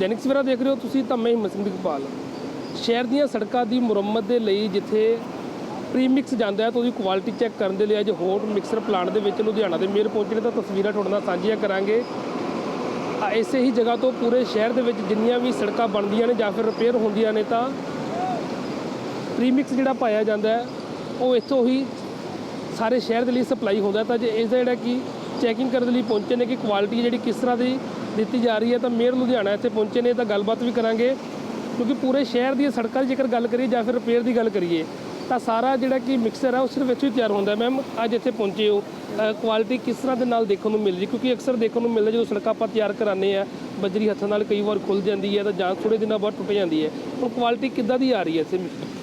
ਦੈਨਿਕ ਸਵੇਰਾ ਦੇਖ ਰਹੇ ਹੋ ਤੁਸੀਂ ਤਾਂ ਮੈਂ ਹਿੰਮਤ ਸਿੰਘ ਦਿਗਪਾਲ ਸ਼ਹਿਰ ਦੀਆਂ ਸੜਕਾਂ ਦੀ ਮੁਰੰਮਤ ਦੇ ਲਈ ਜਿੱਥੇ ਪ੍ਰੀਮਿਕਸ ਜਾਂਦਾ ਹੈ ਤਾਂ ਉਹਦੀ ਕੁਆਲਿਟੀ ਚੈੱਕ ਕਰਨ ਦੇ ਲਈ ਅੱਜ ਹੋਰ ਮਿਕਸਰ ਪਲਾਂਟ ਦੇ ਵਿੱਚ ਲੁਧਿਆਣਾ ਦੇ ਮੇਅਰ ਪਹੁੰਚੇ ਤਾਂ ਤਸਵੀਰਾਂ ਤੁਹਾਡੇ ਨਾਲ ਸਾਂਝੀਆਂ ਕਰਾਂਗੇ। ਇਸੇ ਹੀ ਜਗ੍ਹਾ ਤੋਂ ਪੂਰੇ ਸ਼ਹਿਰ ਦੇ ਵਿੱਚ ਜਿੰਨੀਆਂ ਵੀ ਸੜਕਾਂ ਬਣਦੀਆਂ ਨੇ ਜਾਂ ਫਿਰ ਰਿਪੇਅਰ ਹੁੰਦੀਆਂ ਨੇ ਤਾਂ ਪ੍ਰੀਮਿਕਸ ਜਿਹੜਾ ਪਾਇਆ ਜਾਂਦਾ ਹੈ, ਉਹ ਇੱਥੋਂ ਹੀ ਸਾਰੇ ਸ਼ਹਿਰ ਦੇ ਲਈ ਸਪਲਾਈ ਹੁੰਦਾ ਤਾਂ ਜੇ ਇਸ ਦਾ ਜਿਹੜਾ ਕਿ ਚੈਕਿੰਗ ਕਰਨ ਦੇ ਲਈ ਪਹੁੰਚੇ ਨੇ ਕਿ ਕੁਆਲਿਟੀ ਜਿਹੜੀ ਕਿਸ ਤਰ੍ਹਾਂ ਦੀ ਦਿੱਤੀ ਜਾ ਰਹੀ ਹੈ, ਤਾਂ ਮੇਅਰ ਲੁਧਿਆਣਾ ਇੱਥੇ ਪਹੁੰਚੇ ਨੇ, ਤਾਂ ਗੱਲਬਾਤ ਵੀ ਕਰਾਂਗੇ। ਕਿਉਂਕਿ ਪੂਰੇ ਸ਼ਹਿਰ ਦੀਆਂ ਸੜਕਾਂ ਦੀ ਜੇਕਰ ਗੱਲ ਕਰੀਏ ਜਾਂ ਫਿਰ ਰਿਪੇਅਰ ਦੀ ਗੱਲ ਕਰੀਏ, ਤਾਂ ਸਾਰਾ ਜਿਹੜਾ ਕਿ ਮਿਕਸਰ ਹੈ ਉਹ ਸਿਰਫ ਇੱਥੇ ਹੀ ਤਿਆਰ ਹੁੰਦਾ ਮੈਮ ਅੱਜ ਇੱਥੇ ਪਹੁੰਚੇ ਹੋ। ਕੁਆਲਿਟੀ ਕਿਸ ਤਰ੍ਹਾਂ ਦੇ ਨਾਲ ਦੇਖਣ ਨੂੰ ਮਿਲ ਰਹੀ ਕਿਉਂਕਿ ਅਕਸਰ ਦੇਖਣ ਨੂੰ ਮਿਲਦਾ ਜਦੋਂ ਸੜਕਾਂ ਆਪਾਂ ਤਿਆਰ ਕਰਾਉਂਦੇ ਆ ਬਜਰੀ ਹੱਥਾਂ ਨਾਲ ਕਈ ਵਾਰ ਖੁੱਲ ਜਾਂਦੀ ਹੈ, ਤਾਂ ਜਾਂ ਥੋੜੇ ਦਿਨਾਂ ਬਾਅਦ ਟੁੱਟ ਜਾਂਦੀ ਹੈ। ਹੁਣ ਕੁਆਲਿਟੀ ਕਿੱਦਾਂ ਦੀ ਆ ਰਹੀ ਹੈ ਇੱਥੇ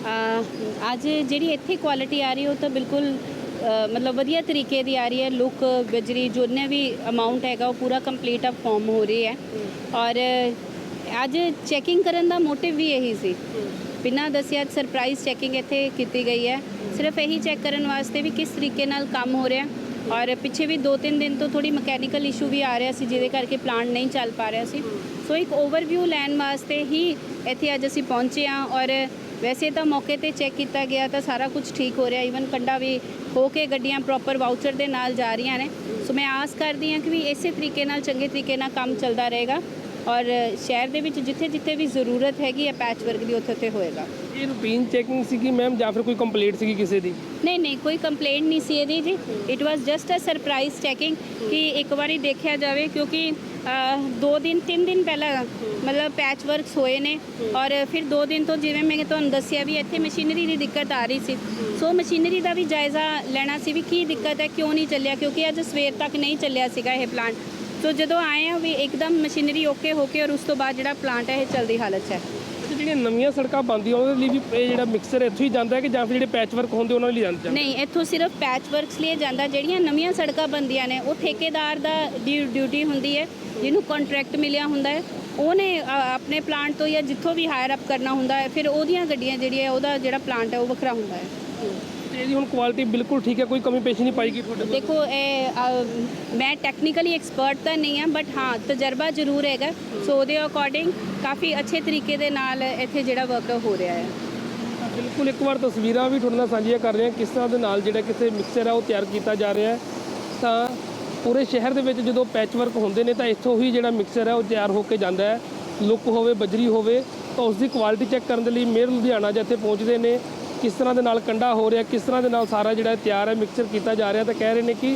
ਅਹ ਅੱਜ ਜਿਹੜੀ ਇੱਥੇ ਕੁਆਲਿਟੀ ਆ ਰਹੀ ਹੈ, ਉਹ ਤਾਂ ਬਿਲਕੁਲ ਮਤਲਬ ਵਧੀਆ ਤਰੀਕੇ ਦੀ ਆ ਰਹੀ ਹੈ ਲੁੱਕ ਗਜਰੀ ਜਿੰਨੇ ਵੀ ਅਮਾਉਂਟ ਹੈਗਾ ਉਹ ਪੂਰਾ ਕੰਪਲੀਟ ਅਪ ਫਾਰਮ ਹੋ ਰਹੀ ਹੈ। ਔਰ ਅੱਜ ਚੈਕਿੰਗ ਕਰਨ ਦਾ ਮੋਟਿਵ ਵੀ ਇਹੀ ਸੀ। ਬਿਨਾਂ ਦੱਸਿਆ ਅੱਜ ਸਰਪ੍ਰਾਈਜ਼ ਚੈਕਿੰਗ ਇੱਥੇ ਕੀਤੀ ਗਈ ਹੈ। ਸਿਰਫ ਇਹੀ ਚੈੱਕ ਕਰਨ ਵਾਸਤੇ ਵੀ ਕਿਸ ਤਰੀਕੇ ਨਾਲ ਕੰਮ ਹੋ ਰਿਹਾ। ਔਰ ਪਿੱਛੇ ਵੀ 2-3 ਦਿਨ ਤੋਂ ਥੋੜੀ ਮਕੈਨੀਕਲ ਇਸ਼ੂ ਵੀ ਆ ਰਿਹਾ ਸੀ, ਜਿਹਦੇ ਕਰਕੇ ਪਲਾਂਟ ਨਹੀਂ ਚੱਲ ਪਾ ਰਿਹਾ ਸੀ। ਸੋ ਇੱਕ ਓਵਰਵਿਊ ਲੈਣ ਵਾਸਤੇ ਹੀ ਇੱਥੇ ਅੱਜ ਅਸੀਂ ਪਹੁੰਚੇ ਹਾਂ। ਔਰ ਵੈਸੇ ਤਾਂ ਮੌਕੇ ਤੇ ਚੈੱਕ ਕੀਤਾ ਗਿਆ ਤਾਂ ਸਾਰਾ ਕੁਝ ਠੀਕ ਹੋ ਰਿਹਾ ਈਵਨ ਕੰਡਾ ਵੀ ਹੋ ਕੇ ਗੱਡੀਆਂ ਪ੍ਰੋਪਰ ਵਾਊਚਰ ਦੇ ਨਾਲ ਜਾ ਰਹੀਆਂ ਨੇ। ਸੋ ਮੈਂ ਆਸ ਕਰਦੀ ਹਾਂ ਕਿ ਵੀ ਇਸੇ ਤਰੀਕੇ ਨਾਲ ਚੰਗੇ ਤਰੀਕੇ ਨਾਲ ਕੰਮ ਚੱਲਦਾ ਰਹੇਗਾ ਔਰ ਸ਼ਹਿਰ ਦੇ ਵਿੱਚ ਜਿੱਥੇ ਜਿੱਥੇ ਵੀ ਜ਼ਰੂਰਤ ਹੈਗੀ ਹੈ ਪੈਚ ਵਰਕ ਦੀ ਉੱਥੇ ਉੱਥੇ ਹੋਏਗਾ। ਇਹ ਰੂਟੀਨ ਚੈਕਿੰਗ ਸੀਗੀ ਮੈਮ ਜਾਂ ਫਿਰ ਕੋਈ ਕੰਪਲੀਟ ਸੀਗੀ ਕਿਸੇ ਦੀ? ਨਹੀਂ ਨਹੀਂ ਕੋਈ ਕੰਪਲੇਂਟ ਨਹੀਂ ਸੀ ਇਹਦੀ ਜੀ। It was just a surprise checking ਕਿ ਇੱਕ ਵਾਰੀ ਦੇਖਿਆ ਜਾਵੇ ਕਿਉਂਕਿ ਅਹ, ਦੋ ਦਿਨ ਤਿੰਨ ਦਿਨ ਪਹਿਲਾਂ ਮਤਲਬ ਪੈਚ ਵਰਕਸ ਹੋਏ ਨੇ ਔਰ ਫਿਰ ਦੋ ਦਿਨ ਤੋਂ ਜਿਵੇਂ ਮੈਂ ਤੁਹਾਨੂੰ ਦੱਸਿਆ ਵੀ ਇੱਥੇ ਮਸ਼ੀਨਰੀ ਦੀ ਦਿੱਕਤ ਆ ਰਹੀ ਸੀ। ਸੋ ਮਸ਼ੀਨਰੀ ਦਾ ਵੀ ਜਾਇਜ਼ਾ ਲੈਣਾ ਸੀ ਵੀ ਕੀ ਦਿੱਕਤ ਹੈ ਕਿਉਂ ਨਹੀਂ ਚੱਲਿਆ? ਕਿਉਂਕਿ ਅੱਜ ਸਵੇਰ ਤੱਕ ਨਹੀਂ ਚੱਲਿਆ ਸੀਗਾ ਇਹ ਪਲਾਂਟ ਸੋ ਜਦੋਂ ਆਏ ਆ ਵੀ ਇੱਕਦਮ ਮਸ਼ੀਨਰੀ ਓਕੇ ਹੋ ਕੇ ਔਰ ਉਸ ਤੋਂ ਬਾਅਦ ਜਿਹੜਾ ਪਲਾਂਟ ਹੈ ਇਹ ਚਲਦੀ ਹਾਲਤ 'ਚ ਹੈ। ਜਿਹੜੀਆਂ ਨਵੀਆਂ ਸੜਕਾਂ ਬਣਦੀਆਂ, ਉਹਦੇ ਲਈ ਵੀ ਇਹ ਜਿਹੜਾ ਮਿਕਸਰ ਇੱਥੋਂ ਹੀ ਜਾਂਦਾ ਹੈ ਕਿ ਜਾਂ ਫਿਰ ਜਿਹੜੇ ਪੈਚ ਵਰਕ ਹੁੰਦੇ, ਉਹਨਾਂ ਲਈ ਜਾਂਦਾ ਨਹੀਂ, ਇੱਥੋਂ ਸਿਰਫ ਪੈਚ ਵਰਕਸ ਲਈ ਜਾਂਦਾ, ਜਿਹੜੀਆਂ ਨਵੀਆਂ ਸੜਕਾਂ ਬਣਦੀਆਂ ਨੇ, ਉਹ ਠੇਕੇਦਾਰ ਦਾ ਡਿਊਟੀ ਹੁੰਦੀ ਹੈ, ਜਿਹਨੂੰ ਕੰਟਰੈਕਟ ਮਿਲਿਆ ਹੁੰਦਾ ਹੈ, ਉਹਨੇ ਆਪਣੇ ਪਲਾਂਟ ਤੋਂ ਜਾਂ ਜਿੱਥੋਂ ਵੀ ਹਾਇਰ ਅਪ ਕਰਨਾ ਹੁੰਦਾ ਹੈ, ਫਿਰ ਉਹਦੀਆਂ ਗੱਡੀਆਂ ਜਿਹੜੀਆਂ ਉਹਦਾ ਜਿਹੜਾ ਪਲਾਂਟ ਹੈ, ਉਹ ਵੱਖਰਾ ਹੁੰਦਾ ਹੈ। ਤੇ ਇਹਦੀ ਹੁਣ ਕੁਆਲਿਟੀ ਬਿਲਕੁਲ ਠੀਕ ਹੈ ਕੋਈ ਕਮੀ ਪੇਸ਼ੀ ਨਹੀਂ ਪਾਈਗੀ ਤੁਹਾਡੇ ਕੋਲ। ਦੇਖੋ ਇਹ ਮੈਂ ਟੈਕਨੀਕਲੀ ਐਕਸਪਰਟ ਤਾਂ ਨਹੀਂ ਹਾਂ ਬਟ ਹਾਂ ਤਜਰਬਾ ਜ਼ਰੂਰ ਹੈਗਾ। ਸੋ ਉਹਦੇ ਅਕੋਰਡਿੰਗ ਕਾਫੀ ਅੱਛੇ ਤਰੀਕੇ ਦੇ ਨਾਲ ਇੱਥੇ ਜਿਹੜਾ ਵਰਕ ਹੋ ਰਿਹਾ ਹੈ। ਬਿਲਕੁਲ ਇੱਕ ਵਾਰ ਤਸਵੀਰਾਂ ਵੀ ਤੁਹਾਡੇ ਨਾਲ ਸਾਂਝੀਆਂ ਕਰ ਰਹੇ ਹਾਂ ਕਿਸ ਤਰ੍ਹਾਂ ਦੇ ਨਾਲ ਜਿਹੜਾ ਕਿਸੇ ਮਿਕਸਰ ਹੈ ਉਹ ਤਿਆਰ ਕੀਤਾ ਜਾ ਰਿਹਾ ਹੈ। ਤਾਂ ਪੂਰੇ ਸ਼ਹਿਰ ਦੇ ਵਿੱਚ ਜਦੋਂ ਪੈਚ ਵਰਕ ਹੁੰਦੇ ਨੇ ਤਾਂ ਇੱਥੋਂ ਹੀ ਜਿਹੜਾ ਮਿਕਸਰ ਹੈ ਉਹ ਤਿਆਰ ਹੋ ਕੇ ਜਾਂਦਾ ਹੈ। ਲੁੱਕ ਹੋਵੇ ਬਜਰੀ ਹੋਵੇ ਤਾਂ ਉਸ ਦੀ ਕੁਆਲਿਟੀ ਚੈੱਕ ਕਰਨ ਦੇ ਲਈ ਮੇਰ ਲੁਧਿਆਣਾ ਜਿੱਥੇ ਪਹੁੰਚਦੇ ਨੇ। ਕਿਸ ਤਰ੍ਹਾਂ ਦੇ ਨਾਲ ਕੰਡਾ ਹੋ ਰਿਹਾ, ਕਿਸ ਤਰ੍ਹਾਂ ਦੇ ਨਾਲ ਸਾਰਾ ਜਿਹੜਾ ਤਿਆਰ ਹੈ ਮਿਕਸਚਰ ਕੀਤਾ ਜਾ ਰਿਹਾ, ਤਾਂ ਕਹਿ ਰਹੇ ਨੇ ਕਿ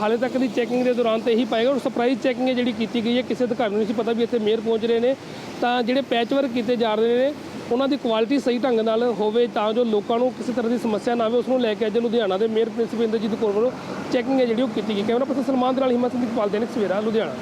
ਹਾਲੇ ਤੱਕ ਦੀ ਚੈਕਿੰਗ ਦੇ ਦੌਰਾਨ ਤੇ ਇਹੀ ਪਾਏਗਾ ਔਰ ਸਰਪ੍ਰਾਈਜ਼ ਚੈਕਿੰਗ ਹੈ ਜਿਹੜੀ ਕੀਤੀ ਗਈ ਹੈ। ਕਿਸੇ ਅਧਿਕਾਰੀ ਨੂੰ ਨਹੀਂ ਸੀ ਪਤਾ ਵੀ ਇੱਥੇ ਮੇਅਰ ਪਹੁੰਚ ਰਹੇ ਨੇ। ਤਾਂ ਜਿਹੜੇ ਪੈਚਵਰਕ ਕੀਤੇ ਜਾ ਰਹੇ ਨੇ, ਉਹਨਾਂ ਦੀ ਕੁਆਲਿਟੀ ਸਹੀ ਢੰਗ ਨਾਲ ਹੋਵੇ ਤਾਂ ਜੋ ਲੋਕਾਂ ਨੂੰ ਕਿਸੇ ਤਰ੍ਹਾਂ ਦੀ ਸਮੱਸਿਆ ਨਾ ਆਵੇ, ਉਸ ਨੂੰ ਲੈ ਕੇ ਅੱਜ ਲੁਧਿਆਣਾ ਦੇ ਮੇਅਰ ਪ੍ਰਿੰਸੀਪਲ ਇੰਦਰਜੀਤ ਕੌਰ ਵੱਲੋਂ ਚੈਕਿੰਗ ਹੈ ਜਿਹੜੀ ਉਹ ਕੀਤੀ ਗਈ। ਕੈਮਰਾ ਪਰਸਨ ਸਲਮਾਨ ਦੇ ਨਾਲ ਹਿੰਮਤ ਸਿੰਘ ਦੀ ਪਾਲ ਦੇਨਕ ਸਵੇਰਾ, ਲੁਧਿਆਣਾ।